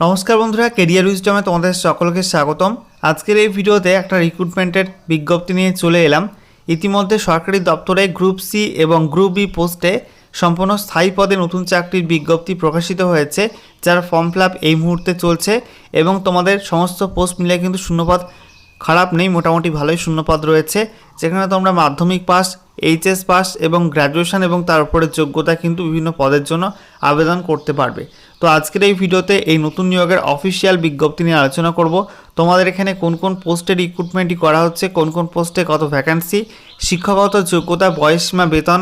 নমস্কার বন্ধুরা কেরিয়ার উইজডমে তোমাদের সকলকে স্বাগতম। আজকের এই ভিডিওতে একটা রিক্রুটমেন্টের বিজ্ঞপ্তি নিয়ে চলে এলাম। ইতিমধ্যে সরকারি দপ্তরে গ্রুপ সি এবং গ্রুপ বি পোস্টে সম্পূর্ণ স্থায়ী পদে নতুন চাকরির বিজ্ঞপ্তি প্রকাশিত হয়েছে, যার ফর্ম ফিল এই মুহূর্তে চলছে এবং তোমাদের সমস্ত পোস্ট মিলে কিন্তু শূন্যপদ খারাপ নেই, মোটামুটি ভালোই শূন্যপদ রয়েছে। যেখানে তোমরা মাধ্যমিক পাস এইচএস পাস এবং গ্র্যাজুয়েশন এবং তার উপরে যোগ্যতা কিন্তু বিভিন্ন পদের জন্য আবেদন করতে পারবে। তো আজকের এই ভিডিওতে এই নতুন নিয়োগের অফিসিয়াল বিজ্ঞপ্তি নিয়ে আলোচনা করব। তোমাদের এখানে কোন কোন পোস্টে রিক্রুটমেন্টই করা হচ্ছে, কোন কোন পোস্টে কত ভ্যাকান্সি শিক্ষাগত যোগ্যতা বয়সীমা বেতন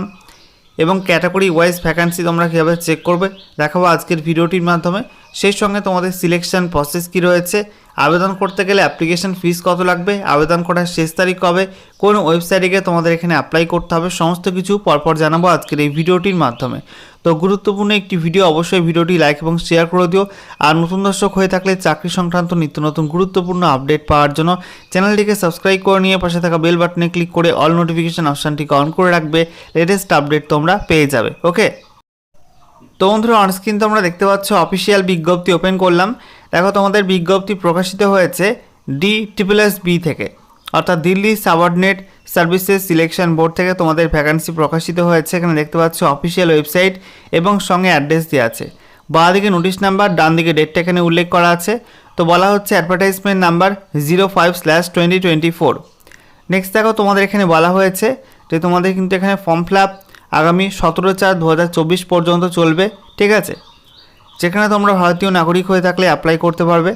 এবং ক্যাটাগরি ওয়াইজ ভ্যাকান্সি তোমরা কীভাবে চেক করবে, দেখাবো আজকের ভিডিওটির মাধ্যমে। সেই সঙ্গে তোমাদের সিলেকশন প্রসেস কী রয়েছে আবেদন করতে গেলে অ্যাপ্লিকেশন ফিস কত লাগবে? আবেদন করার শেষ তারিখ কবে? কোন ওয়েবসাইটে গিয়ে তোমাদের এখানে অ্যাপ্লাই করতে হবে? সমস্ত কিছু পরপর জানাব আজকের এই ভিডিওটির মাধ্যমে। তো গুরুত্বপূর্ণ একটি ভিডিও অবশ্যই ভিডিওটি লাইক এবং শেয়ার করে দিও। আর নতুন দর্শক হয়ে থাকলে চাকরি সংক্রান্ত নিত্য নতুন গুরুত্বপূর্ণ আপডেট পাওয়ার জন্য চ্যানেলটিকে সাবস্ক্রাইব করে নিয়ে পাশে থাকা বেল বাটনে ক্লিক করে অল নোটিফিকেশান অপশানটিকে অন করে রাখবে। লেটেস্ট আপডেট তোমরা পেয়ে যাবে। ওকে তো বন্ধুরা অনস্ক্রিন তোমরা দেখতে পাচ্ছ অফিসিয়াল বিজ্ঞপ্তি ওপেন করলাম। দেখো তোমাদের বিজ্ঞপ্তি প্রকাশিত হয়েছে ডি ট্রিপল এস বি থেকে, অর্থাৎ Delhi subordinate services selection board থেকে তোমাদের ভ্যাকান্সি প্রকাশিত হয়েছে। এখানে দেখতে পাচ্ছ অফিসিয়াল ওয়েবসাইট এবং সঙ্গে অ্যাড্রেস দেওয়া আছে। বাঁ দিকে নোটিশ নাম্বার ডান দিকে ডেটটা এখানে উল্লেখ করা আছে। তো বলা হচ্ছে advertisement number zero five slash twenty twenty four next দেখো তোমাদের এখানে বলা হয়েছে যে তোমাদের কিন্তু এখানে ফর্ম ফিল আপ আগামী সতেরো চার দু হাজার চব্বিশ পর্যন্ত চলবে, ঠিক আছে? যেখানে তোমরা ভারতীয় নাগরিক হয়ে থাকলে অ্যাপ্লাই করতে পারবে।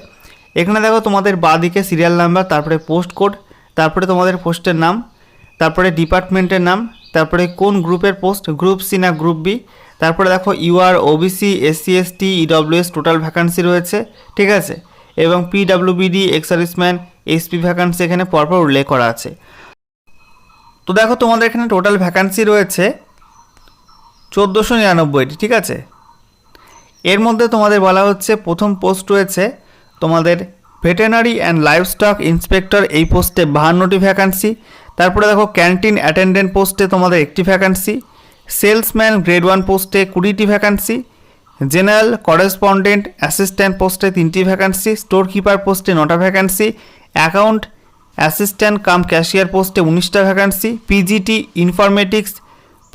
এখানে দেখো তোমাদের বাঁদিকে সিরিয়াল নাম্বার তারপরে পোস্ট কোড তারপরে তোমাদের পোস্টের নাম, তারপরে ডিপার্টমেন্টের নাম, তারপরে কোন গ্রুপের পোস্ট গ্রুপ সি না গ্রুপ বি তারপরে দেখো UR OBC SC ST EWS total vacancy রয়েছে, ঠিক আছে? এবং PWBD ex serviceman SP vacancy এখানে পরপর উল্লেখ করা আছে। তো দেখো তোমাদের এখানে টোটাল ভ্যাকান্সি রয়েছে চোদ্দোশো নিরানব্বইটি, ঠিক আছে? এর মধ্যে তোমাদের বলা হচ্ছে, প্রথম পোস্ট রয়েছে, তোমাদের ভেটেনারি অ্যান্ড লাইভস্টক ইন্সপেক্টর এই পোস্টে বাহান্নটি ভ্যাকান্সি, তারপরে দেখো, ক্যান্টিন অ্যাটেন্ডেন্ট পোস্টে তোমাদের একটি ভ্যাকান্সি, সেলসম্যান গ্রেড ওয়ান পোস্টে কুড়িটি ভ্যাকান্সি, জেনারেল করেসপন্ডেন্ট অ্যাসিস্ট্যান্ট পোস্টে তিনটি ভ্যাকান্সি স্টোর কিপার পোস্টে নটা vacancy, account assistant cum cashier পোস্টে উনিশটা vacancy, PGT, informatics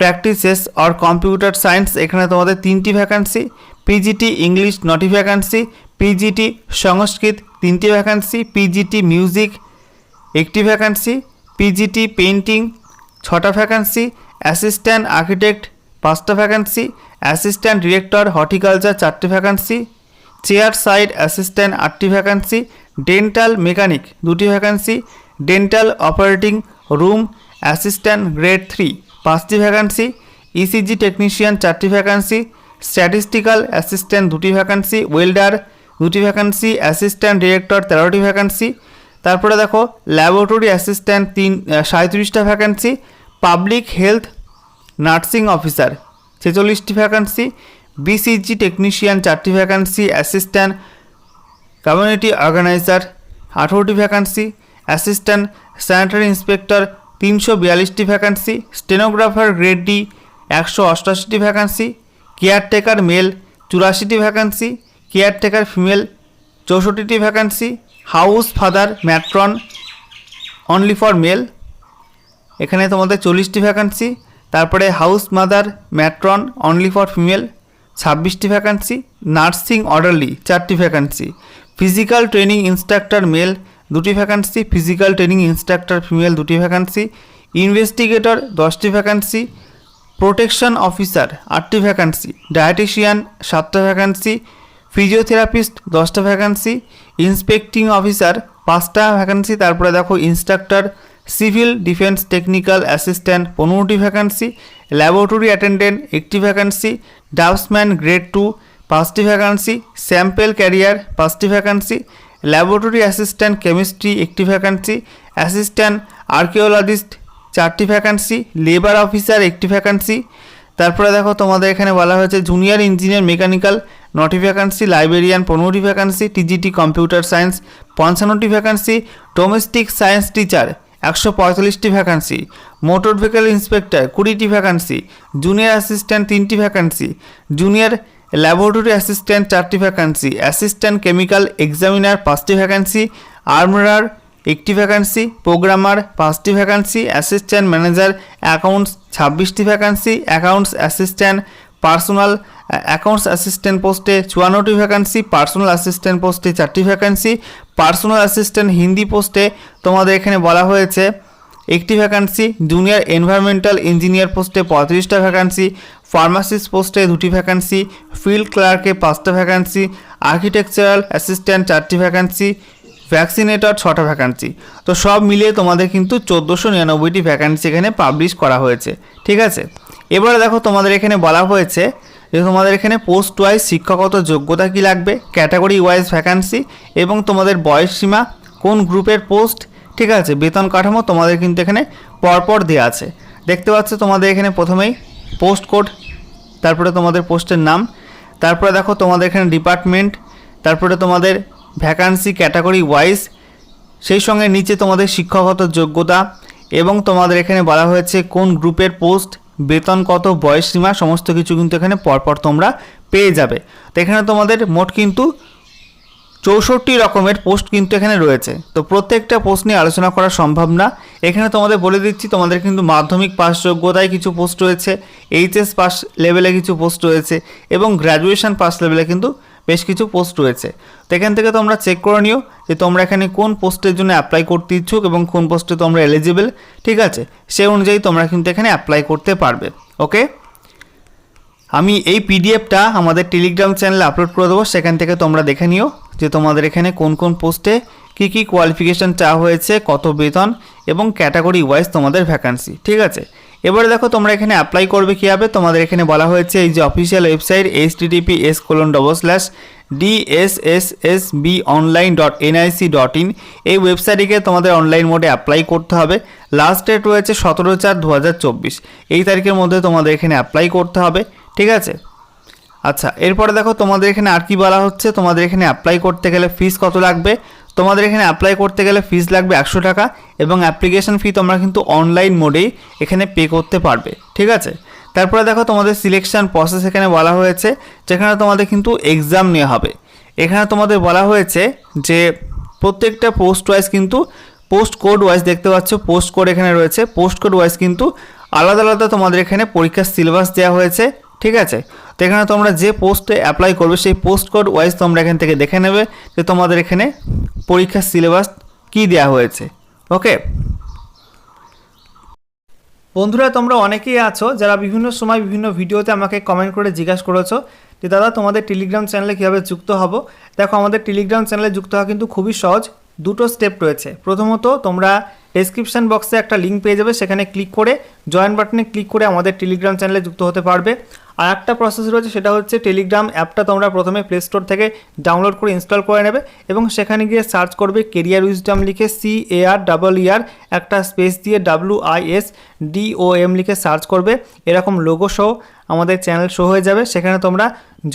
practices or computer science এখানে তোমাদের তিনটি ভ্যাকান্সি পিজিটি ইংলিশ নটি ভ্যাকান্সি পিজিটি সংস্কৃত তিনটি ভ্যাকান্সি পিজিটি মিউজিক একটি ভ্যাকান্সি পিজিটি পেন্টিং ছটা ভ্যাকান্সি অ্যাসিস্ট্যান্ট আর্কিটেক্ট পাঁচটা ভ্যাকান্সি অ্যাসিস্ট্যান্ট ডিরেক্টর হর্টিকালচার চারটি ভ্যাকান্সি চেয়ার সাইড অ্যাসিস্ট্যান্ট আটটি ভ্যাকান্সি ডেন্টাল মেকানিক দুটি vacancy dental operating room assistant grade three পাঁচটি vacancy ECG technician চারটি vacancy statistical assistant দুটি vacancy welder দুটি vacancy assistant director তেরোটি vacancy তারপরে দেখো ল্যাবরেটরি অ্যাসিস্ট্যান্ট তিন সাঁত্রিশটা vacancy public health nursing officer ছেচল্লিশটি vacancy BCG technician চারটি ভ্যাকান্সি অ্যাসিস্ট্যান্ট কমিউনিটি অর্গানাইজার আঠেরোটি ভ্যাকান্সি অ্যাসিস্ট্যান্ট স্যানিটারি ইন্সপেক্টর তিনশো বিয়াল্লিশটি ভ্যাকান্সি স্টেনোগ্রাফার গ্রেড ডি একশো অষ্টআশিটি ভ্যাকান্সি কেয়ারটেকার মেল চুরাশিটি vacancy caretaker female চৌষট্টিটি vacancy house father matron only for male এখানে তোমাদের চল্লিশটি ভ্যাকান্সি তারপরে house mother matron only for female ছাব্বিশটি ভ্যাকান্সি নার্সিং অর্ডারলি চারটি vacancy physical training instructor male দুটি vacancy physical training instructor female দুটি vacancy investigator দশটি vacancy protection officer আটটি ভ্যাকান্সি ডায়েটিশিয়ান সাতটা ভ্যাকান্সি ফিজিওথেরাপিস্ট দশটা ভ্যাকান্সি ইন্সপেক্টিং অফিসার পাঁচটা vacancy তারপরে দেখো instructor civil defence technical assistant পনেরোটি ভ্যাকান্সি ল্যাবরেটরি অ্যাটেন্ডেন্ট একটি ভ্যাকান্সি ডাউসম্যান গ্রেড টু পাঁচটি ভ্যাকান্সি স্যাম্পেল ক্যারিয়ার পাঁচটি ভ্যাকান্সি ল্যাবরেটরি অ্যাসিস্ট্যান্ট কেমিস্ট্রি একটি ভ্যাকান্সি অ্যাসিস্ট্যান্ট আর্কিওলজিস্ট চারটি ভ্যাকান্সি লেবার অফিসার একটি ভ্যাকান্সি তারপরে দেখো তোমাদের এখানে বলা হয়েছে জুনিয়র ইঞ্জিনিয়ার মেকানিক্যাল নটি ভ্যাকান্সি লাইব্রেরিয়ান পনেরোটি ভ্যাকান্সি টিজিটি কম্পিউটার সায়েন্স পঞ্চান্নটি ভ্যাকান্সি ডোমেস্টিক সায়েন্স টিচার একশো পঁয়তাল্লিশটি ভ্যাকান্সি মোটর ভেহিকেল ইন্সপেক্টর কুড়িটি ভ্যাকান্সি জুনিয়র অ্যাসিস্ট্যান্ট তিনটি ভ্যাকান্সি জুনিয়র ল্যাবরেটরি অ্যাসিস্ট্যান্ট চারটি ভ্যাকান্সি অ্যাসিস্ট্যান্ট কেমিক্যাল এক্সামিনার পাঁচটি ভ্যাকান্সি আর্মরার একটি ভ্যাকান্সি প্রোগ্রামার পাঁচটি ভ্যাকান্সি অ্যাসিস্ট্যান্ট ম্যানেজার অ্যাকাউন্টস ছাব্বিশটি vacancy accounts assistant personal accounts assistant পোস্টে চুয়ান্নটি ভ্যাকান্সি পার্সোনাল অ্যাসিস্ট্যান্ট পোস্টে চারটি ভ্যাকান্সি পার্সোনাল অ্যাসিস্ট্যান্ট হিন্দি পোস্টে তোমাদের এখানে বলা হয়েছে একটি ভ্যাকান্সি জুনিয়র এনভায়রনমেন্টাল ইঞ্জিনিয়ার পোস্টে পঁয়ত্রিশটা ভ্যাকান্সি ফার্মাসিস্ট পোস্টে দুটি ভ্যাকান্সি ফিল্ড ক্লার্কে পাঁচটা ভ্যাকান্সি আর্কিটেকচারাল অ্যাসিস্ট্যান্ট চারটি ভ্যাকান্সি ভ্যাকসিনেটর ছটা ভ্যাকান্সি তো সব মিলিয়ে তোমাদের কিন্তু চোদ্দোশো নিরানব্বইটি ভ্যাকান্সি এখানে পাবলিশ করা হয়েছে। ঠিক আছে? এবারে দেখো তোমাদের এখানে বলা হয়েছে যে তোমাদের এখানে পোস্ট ওয়াইজ শিক্ষাগত যোগ্যতা কী লাগবে ক্যাটাগরি ওয়াইজ ভ্যাকান্সি এবং তোমাদের বয়স সীমা, কোন গ্রুপের পোস্ট ঠিক আছে, বেতন কাঠামো তোমাদের কিন্তু এখানে পরপর দেওয়া আছে। দেখতে পাচ্ছ তোমাদের এখানে প্রথমেই পোস্ট কোড তারপরে তোমাদের পোস্টের নাম, তারপরে দেখো তোমাদের এখানে ডিপার্টমেন্ট তারপরে তোমাদের ভ্যাকান্সি ক্যাটাগরি ওয়াইজ সেই সঙ্গে নিচে তোমাদের শিক্ষাগত যোগ্যতা এবং তোমাদের এখানে বলা হয়েছে কোন গ্রুপের পোস্ট বেতন কত, বয়স সীমা, সমস্ত কিছু কিন্তু এখানে পরপর তোমরা পেয়ে যাবে। তো এখানে তোমাদের মোট কিন্তু চৌষট্টি রকমের পোস্ট কিন্তু এখানে রয়েছে। তো প্রত্যেকটা পোস্ট নিয়ে আলোচনা করা সম্ভব না। এখানে তোমাদের বলে দিচ্ছি, তোমাদের কিন্তু মাধ্যমিক পাস যোগ্যতায় কিছু পোস্ট রয়েছে, এইচএস পাস লেভেলে কিছু পোস্ট রয়েছে, এবং গ্র্যাজুয়েশন পাস লেভেলে কিন্তু বেশ কিছু পোস্ট রয়েছে। তো এখান থেকে তোমরা চেক করে নিও যে তোমরা এখানে কোন পোস্টের জন্য অ্যাপ্লাই করতে ইচ্ছুক এবং কোন পোস্টে তোমরা এলিজিবল ঠিক আছে? সেই অনুযায়ী তোমরা কিন্তু এখানে অ্যাপ্লাই করতে পারবে ওকে আমি এই পিডিএফটা আমাদের টেলিগ্রাম চ্যানেলে আপলোড করে দেবো, সেখান থেকে তোমরা দেখে নিও যে তোমাদের এখানে কোন কোন পোস্টে কী কী কোয়ালিফিকেশান চাওয়া হয়েছে, কত বেতন এবং ক্যাটাগরি ওয়াইজ তোমাদের ভ্যাকান্সি ঠিক আছে? এবারে দেখো তোমরা এখানে অ্যাপ্লাই করবে কীভাবে? তোমাদের এখানে বলা হয়েছে এই যে official website H TTP S colon double slash B online dot NIC dot in এই ওয়েবসাইটে তোমাদের অনলাইন মোডে অ্যাপ্লাই করতে হবে। লাস্ট ডেট রয়েছে সতেরো চার দু এই তারিখের মধ্যে তোমাদের এখানে অ্যাপ্লাই করতে হবে। ঠিক আছে? আচ্ছা এরপরে দেখো তোমাদের এখানে আর কি বলা হচ্ছে? তোমাদের এখানে অ্যাপ্লাই করতে গেলে ফিস কত লাগবে? তোমাদের এখানে অ্যাপ্লাই করতে গেলে ফিস লাগবে একশো টাকা এবং অ্যাপ্লিকেশন ফি তোমরা কিন্তু অনলাইন মোডেই এখানে পে করতে পারবে, ঠিক আছে? তারপরে দেখো তোমাদের সিলেকশন প্রসেস এখানে বলা হয়েছে, যেখানে তোমাদের কিন্তু এক্সাম নেওয়া হবে। এখানে তোমাদের বলা হয়েছে যে প্রত্যেকটা পোস্ট ওয়াইজ কিন্তু পোস্ট কোড ওয়াইজ দেখতে পাচ্ছ পোস্ট কোড এখানে রয়েছে। পোস্ট কোড ওয়াইজ কিন্তু আলাদা আলাদা তোমাদের এখানে পরীক্ষার সিলেবাস দেওয়া হয়েছে। ঠিক আছে? তো এখানে তোমরা যে পোস্টে অ্যাপ্লাই করবে, সেই পোস্ট কোড ওয়াইজ তোমরা এখান থেকে দেখে নেবে যে তোমাদের এখানে পরীক্ষার সিলেবাস কী দেওয়া হয়েছে। ওকে বন্ধুরা, তোমরা অনেকেই আছো যারা বিভিন্ন সময় বিভিন্ন ভিডিওতে আমাকে কমেন্ট করে জিজ্ঞাসা করেছ যে, দাদা, তোমাদের টেলিগ্রাম চ্যানেলে কীভাবে যুক্ত হব? দেখো, আমাদের টেলিগ্রাম চ্যানেলে যুক্ত হওয়া কিন্তু খুবই সহজ। দুটো স্টেপ রয়েছে। প্রথমত, তোমরা ডেসক্রিপশন বক্সে একটা লিঙ্ক পেয়ে যাবে। সেখানে ক্লিক করে জয়েন বাটনে ক্লিক করে আমাদের টেলিগ্রাম চ্যানেলে যুক্ত হতে পারবে। আর একটা প্রসেস রয়েছে, সেটা হচ্ছে টেলিগ্রাম অ্যাপটা তোমরা প্রথমে প্লে স্টোর থেকে ডাউনলোড করে ইনস্টল করে নেবে এবং সেখানে গিয়ে সার্চ করবে কেরিয়ার উইজডম লিখে C A R double E R একটা স্পেস দিয়ে W I S D O M লিখে সার্চ করবে। এরকম লোগো সহ আমাদের চ্যানেল শো হয়ে যাবে। সেখানে তোমরা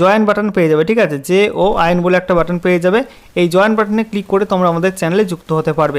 জয়েন বাটন পেয়ে যাবে, ঠিক আছে? যে ও আইন বলে একটা বাটন পেয়ে যাবে। এই জয়েন বাটনে ক্লিক করে তোমরা আমাদের চ্যানেলে যুক্ত হতে পারবে।